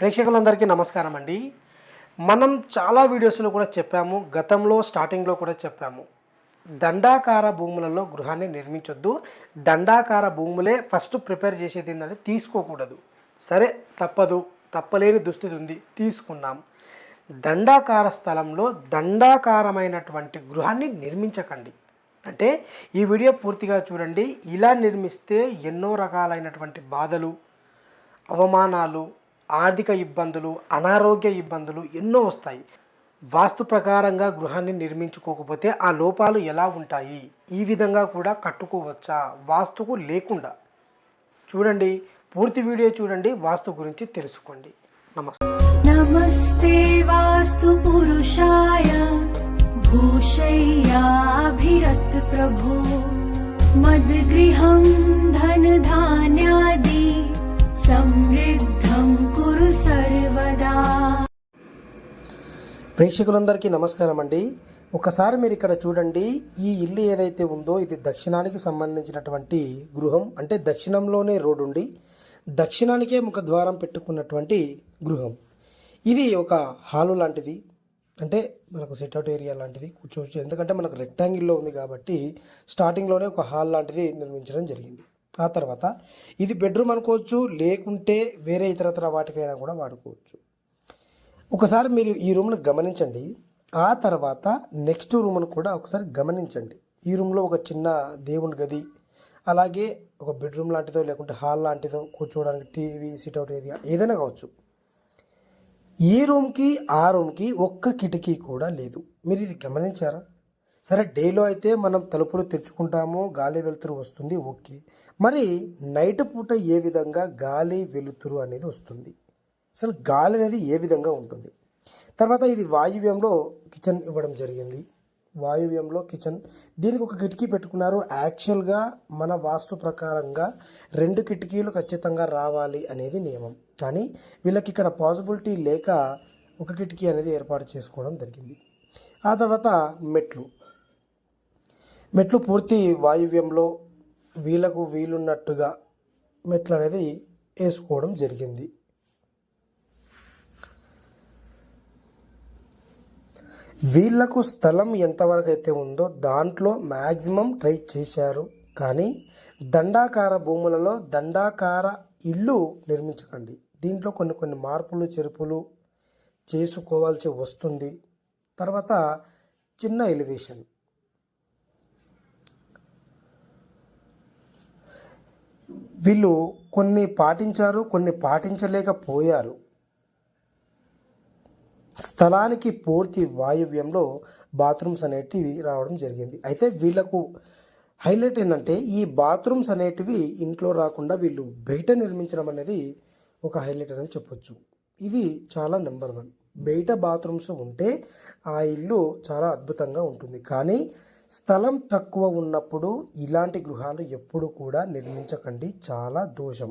ప్రేక్షకులందరికీ నమస్కారం అండి. మనం చాలా వీడియోస్లో కూడా చెప్పాము గతంలో స్టార్టింగ్లో కూడా చెప్పాము. దండాకార భూములలో గృహాన్ని నిర్మించొద్దు. దండాకార భూములే ఫస్ట్ ప్రిపేర్ చేసేది ఏంటంటే తీసుకోకూడదు. సరే తప్పదు. తప్పలేని దుస్థితి ఉంది. తీసుకున్నాం. దండాకార స్థలంలో దండాకారమైనటువంటి గృహాన్ని నిర్మించకండి. అంటే ఈ వీడియో పూర్తిగా చూడండి. ఇలా నిర్మిస్తే ఎన్నో రకాలైనటువంటి బాధలు అవమానాలు ఆర్థిక ఇబ్బందులు అనారోగ్య ఇబ్బందులు ఎన్నో వస్తాయి. వాస్తు ప్రకారంగా గృహాన్ని నిర్మించుకోకపోతే ఆ లోపాలు ఎలా ఉంటాయి? ఈ విధంగా కూడా కట్టుకోవచ్చా? వాస్తుకు లేకుండా. చూడండి పూర్తి వీడియో చూడండి వాస్తు గురించి తెలుసుకోండి. నమస్తే. నమస్తే వాస్తు పురుషాయ భూషయ్యాభిరత్ ప్రభు. మద్గృహం ధన ధాన్యాది సమృద్ధి ప్రేక్షకులందరికీ నమస్కారం అండి ఒకసారి మీరు ఇక్కడ చూడండి ఈ ఇల్లు ఏదైతే ఉందో ఇది దక్షిణానికి సంబంధించినటువంటి గృహం అంటే దక్షిణంలోనే రోడ్డు ఉండి దక్షిణానికే ముఖద్వారం పెట్టుకున్నటువంటి గృహం. ఇది ఒక హాలు లాంటిది అంటే మనకు సెట్అవుట్ ఏరియా లాంటిది కూర్చోవచ్చు. ఎందుకంటే మనకు రెక్టాంగిల్లో ఉంది కాబట్టి స్టార్టింగ్లోనే ఒక హాల్ లాంటిది నిర్మించడం జరిగింది. ఆ తర్వాత ఇది బెడ్రూమ్ అనుకోవచ్చు లేకుంటే వేరే ఇతరతర వాటికైనా కూడా వాడుకోవచ్చు. ఒకసారి మీరు ఈ రూమ్ను గమనించండి. ఆ తర్వాత నెక్స్ట్ రూమ్ను కూడా ఒకసారి గమనించండి. ఈ రూమ్లో ఒక చిన్న దేవుని గది అలాగే ఒక బెడ్రూమ్ లాంటిదో లేకుంటే హాల్ లాంటిదో కూర్చోవడానికి టీవీ సిట్అవుట్ ఏరియా ఏదైనా కావచ్చు. ఈ రూమ్కి ఆ రూమ్కి ఒక్క కిటికీ కూడా లేదు. మీరు ఇది గమనించారా? సరే డేలో అయితే మనం తలుపులు తెరుచుకుంటాము గాలి వెలుతురు వస్తుంది ఓకే. మరి నైట్ పూట ఏ విధంగా గాలి వెలుతురు అనేది వస్తుంది? అసలు గాలి అనేది ఏ విధంగా ఉంటుంది? తర్వాత ఇది వాయువ్యంలో కిచెన్ ఇవ్వడం జరిగింది. వాయువ్యంలో కిచెన్. దీనికి ఒక కిటికీ పెట్టుకున్నారు. యాక్చువల్గా మన వాస్తు ప్రకారంగా రెండు కిటికీలు ఖచ్చితంగా రావాలి అనేది నియమం. కానీ వీళ్ళకి ఇక్కడ పాసిబిలిటీ లేక ఒక కిటికీ అనేది ఏర్పాటు చేసుకోవడం జరిగింది. ఆ తర్వాత మెట్లు. మెట్లు పూర్తి వాయువ్యంలో వీళ్ళకు వీలున్నట్టుగా మెట్లు అనేది వేసుకోవడం జరిగింది. వీళ్ళకు స్థలం ఎంతవరకు అయితే ఉందో దాంట్లో మ్యాక్సిమం ట్రై చేశారు. కానీ దండాకార భూములలో దండాకార ఇల్లు నిర్మించకండి. దీంట్లో కొన్ని కొన్ని మార్పులు చెరుపులు చేసుకోవాల్సి వస్తుంది. తర్వాత చిన్న ఎలివేషన్. వీళ్ళు కొన్ని పాటించారు కొన్ని పాటించలేకపోయారు. స్థలానికి పూర్తి వాయువ్యంలో బాత్రూమ్స్ అనేటివి రావడం జరిగింది. అయితే వీళ్ళకు హైలైట్ ఏంటంటే ఈ బాత్రూమ్స్ అనేటివి ఇంట్లో రాకుండా వీళ్ళు బయట నిర్మించడం అనేది ఒక హైలైట్ అనేది చెప్పొచ్చు. ఇది చాలా నెంబర్ వన్. బయట బాత్రూమ్స్ ఉంటే ఆ ఇల్లు చాలా అద్భుతంగా ఉంటుంది. కానీ స్థలం తక్కువ ఉన్నప్పుడు ఇలాంటి గృహాలు ఎప్పుడు కూడా నిర్మించకండి. చాలా దోషం.